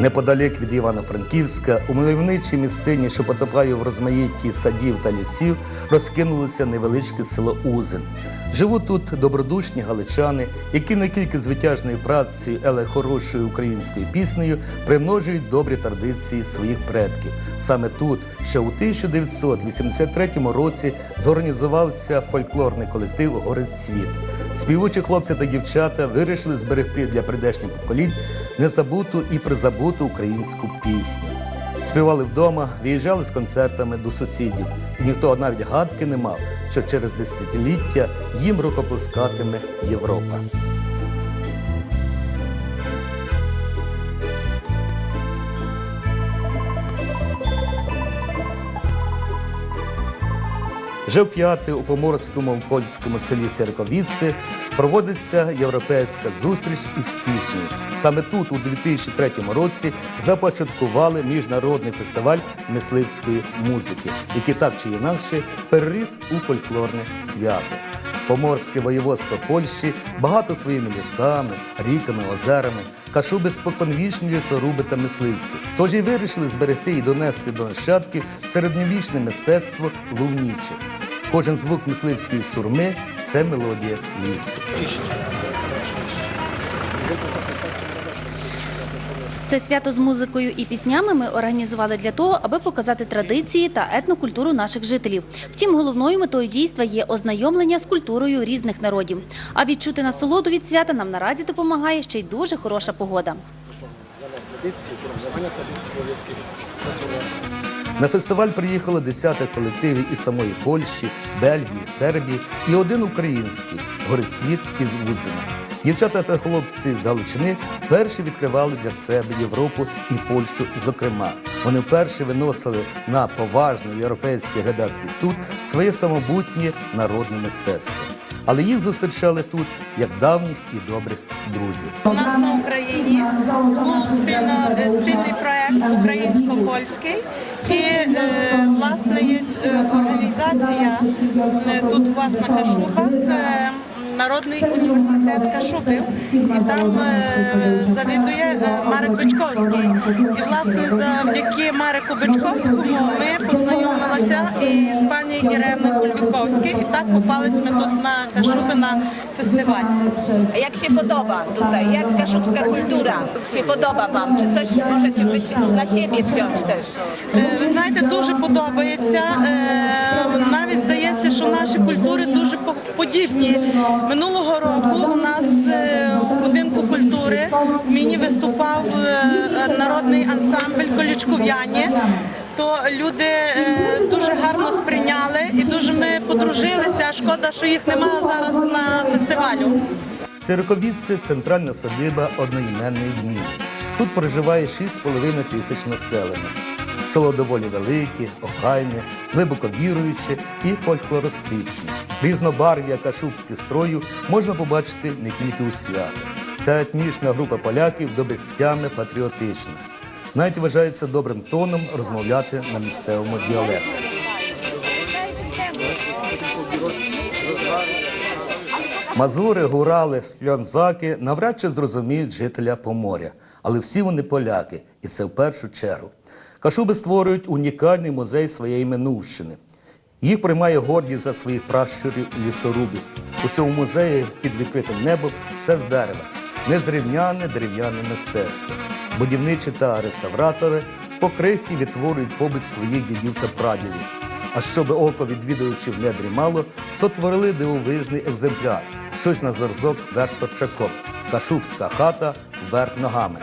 Неподалік від Івано-Франківська, у мальовничій місцині, що потопає в розмаїтті садів та лісів, розкинулося невеличке село Узин. Живуть тут добродушні галичани, які не тільки звитяжною працею, але хорошою українською піснею примножують добрі традиції своїх предків. Саме тут, ще у 1983 році, зорганізувався фольклорний колектив Горець Світ. Співучі хлопці та дівчата вирішили зберегти для прийдешніх поколінь незабуту і призабуту українську пісню. Співали вдома, виїжджали з концертами до сусідів, і ніхто навіть гадки не мав, що через десятиліття їм рукоплескатиме Європа. Вже вп'яте у поморському польському селі Серковіці проводиться європейська зустріч із піснею. Саме тут, у 2003 році, започаткували міжнародний фестиваль мисливської музики, який так чи інакше переріс у фольклорне свято. Поморське воєводство Польщі багато своїми лісами, ріками, озерами, кашуби споконвічні лісоруби та мисливці. Тож і вирішили зберегти і донести до нащадків середньовічне мистецтво ловніче. Кожен звук мисливської сурми це мелодія лісу. Це свято з музикою і піснями ми організували для того, аби показати традиції та етнокультуру наших жителів. Втім, головною метою дійства є ознайомлення з культурою різних народів. А відчути насолоду від свята нам наразі допомагає ще й дуже хороша погода. są u nas На фестиваль приїхало десяток колективів із самої Польщі, Бельгії, Сербії і один український горецвіт із Узина. Дівчата та хлопці з Галичини перші відкривали для себе Європу і Польщу. Зокрема, вони вперше виносили на поважний європейський глядацький суд своє самобутнє народне мистецтво. Але їх зустрічали тут як давніх і добрих друзів. У нас на Україні був спільно, спільний проект українсько-польський. І е, власне є е, організація е, тут у вас на Кашубах. е, Народний університет Кашубів, і там е, завідує е, Марек Бичковський. І власне завдяки Мареку Бичковському ми познайомилися із пані Іреною Кульвіковською, і так попались ми тут на Кашуби на фестиваль. Jak się podoba tutaj? Jak kaszubska kultura się podoba Wam? Czy coś możecie być dla siebie wziąć też? Ви знаєте, дуже подобається. Е, Здається, що наші культури дуже подібні. Минулого року у нас е, у будинку культури в міні виступав е, народний ансамбль Колічков'яні. То люди е, дуже гарно сприйняли і дуже ми подружилися. Шкода, що їх немає зараз на фестивалю. Сироковідці – центральна садиба одноіменної дні. Тут проживає 6,5 тисяч населення. Село доволі велике, охайне, глибоко віруюче і фольклористичне. Різнобарв'я кашубських строю можна побачити не тільки у свято. Ця етнічна група поляків до безтями патріотична. Навіть вважається добрим тоном розмовляти на місцевому діалекті. Мазури, гурали, шльонзаки навряд чи зрозуміють жителя Поморя, але всі вони поляки, і це в першу чергу. Кашуби створюють унікальний музей своєї минувщини. Їх приймає гордість за своїх пращурів лісорубів. У цьому музеї під відкритим небом все з дерева, незрівняне дерев'яне мистецтво. Будівничі та реставратори покрихті відтворюють побут своїх дідів та прадідів. А щоб око відвідувачів не дрімало, сотворили дивовижний екземпляр, щось на зразок верх Торчаком, кашубська хата вверх ногами.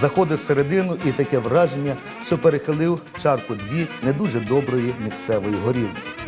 Заходив всередину і таке враження, що перехилив чарку дві не дуже доброї місцевої горілки.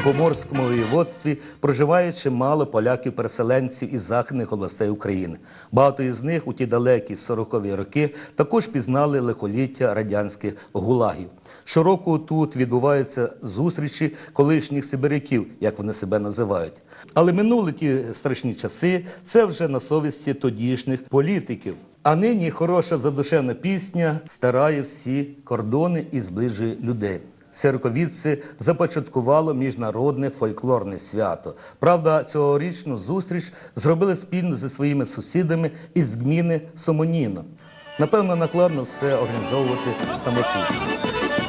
У Поморському воєводстві проживає чимало поляків-переселенців із західних областей України. Багато із них у ті далекі 40-ві роки також пізнали лихоліття радянських гулагів. Щороку тут відбуваються зустрічі колишніх сибиряків, як вони себе називають. Але минули ті страшні часи, це вже на совісті тодішніх політиків. А нині хороша задушевна пісня старає всі кордони і зближує людей. Сироковідці започаткувало міжнародне фольклорне свято. Правда, цьогорічну зустріч зробили спільно зі своїми сусідами із гміни Сомоніно. Напевно, накладно все організовувати самотужки.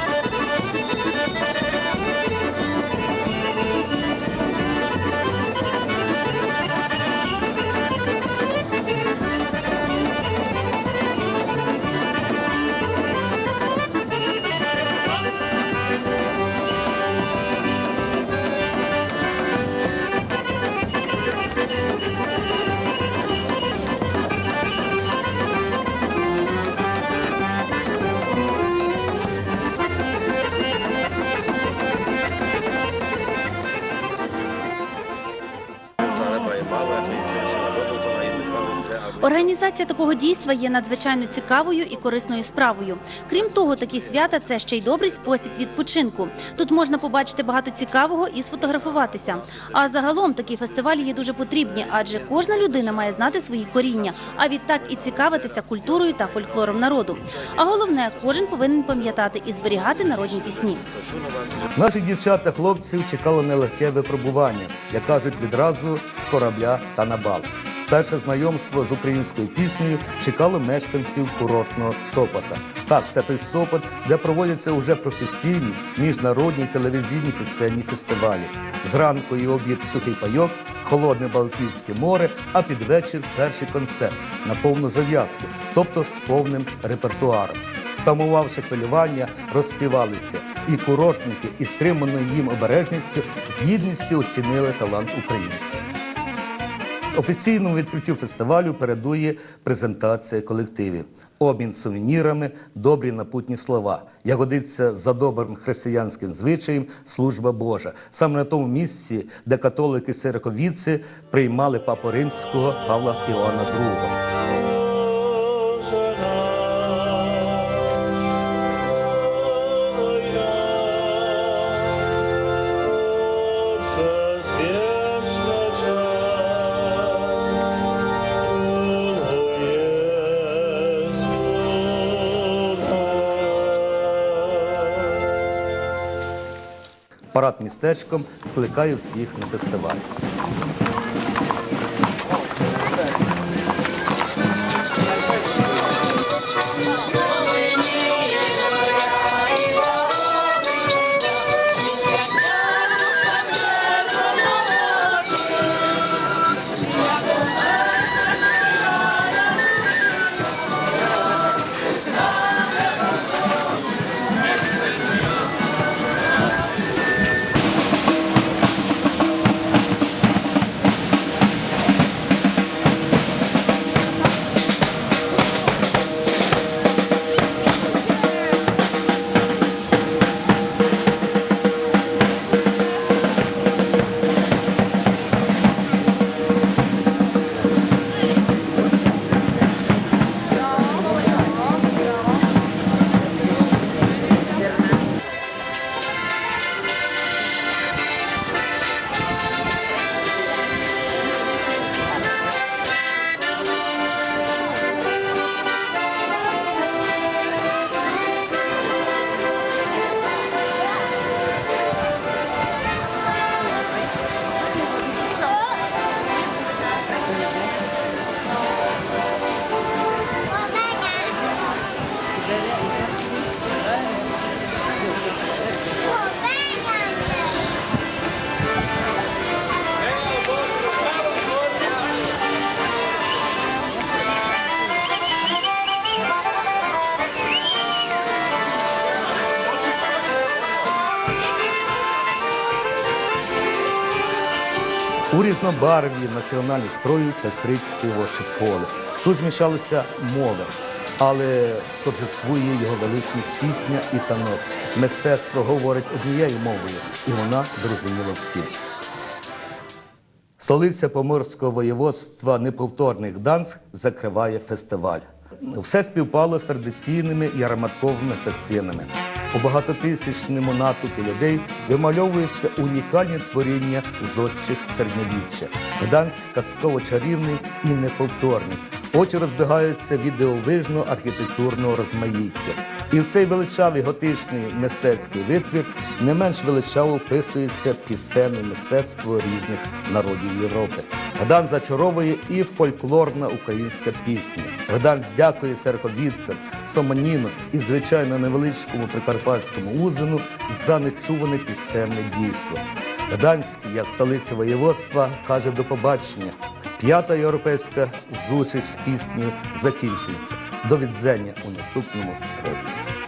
Організація такого дійства є надзвичайно цікавою і корисною справою. Крім того, такі свята це ще й добрий спосіб відпочинку. Тут можна побачити багато цікавого і сфотографуватися. А загалом такі фестивалі є дуже потрібні, адже кожна людина має знати свої коріння, а відтак і цікавитися культурою та фольклором народу. А головне, кожен повинен пам'ятати і зберігати народні пісні. Наших дівчат та хлопців чекало нелегке випробування, як кажуть відразу з корабля та на бал. Перше знайомство з українською піснею чекало мешканців курортного Сопота. Так, це той Сопот, де проводяться уже професійні міжнародні телевізійні пісенні фестивалі. Зранку і обід сухий пайок, холодне Балтійське море, а під вечір перший концерт на повну зав'язку, тобто з повним репертуаром. Втамувавши хвилювання, розспівалися. І курортники із стриманою їм обережністю з гідністю оцінили талант українців. Офіційному відкриттю фестивалю передує презентація колективів, обмін сувенірами, добрі напутні слова. Я годиться за добрим християнським звичаєм служба Божа. Саме на тому місці, де католики сироковіці приймали папу римського Павла Іоанна II. Парад містечком скликає всіх на фестиваль. У різнобарві національних строю пестрить співоче поле. Тут змішалися мови. але торжествує його величність пісня і танок. Мистецтво говорить однією мовою, і вона зрозуміла всім. Столиця Поморського воєводства неповторних Гданськ закриває фестиваль. Все співпало з традиційними ярмарковими фестинами. У багатотисячному натовпі людей вимальовується унікальне творіння зодчих середньовіччя. Гданськ казково чарівний і неповторний. Очі розбігаються від дивовижного архітектурного розмаїття. І в цей величавий готичний мистецький витвір не менш величаво вписується пісенне мистецтво різних народів Європи. Гдан зачаровує і фольклорна українська пісня. Гданськ дякує серковідцям, Сомоніну і, звичайно, невеличкому прикарпатському узину за нечуване пісенне дійство. Гданськ, як столиця воєводства, каже до побачення. П'ята європейська зустріч з піснею закінчується. До відзення у наступному році.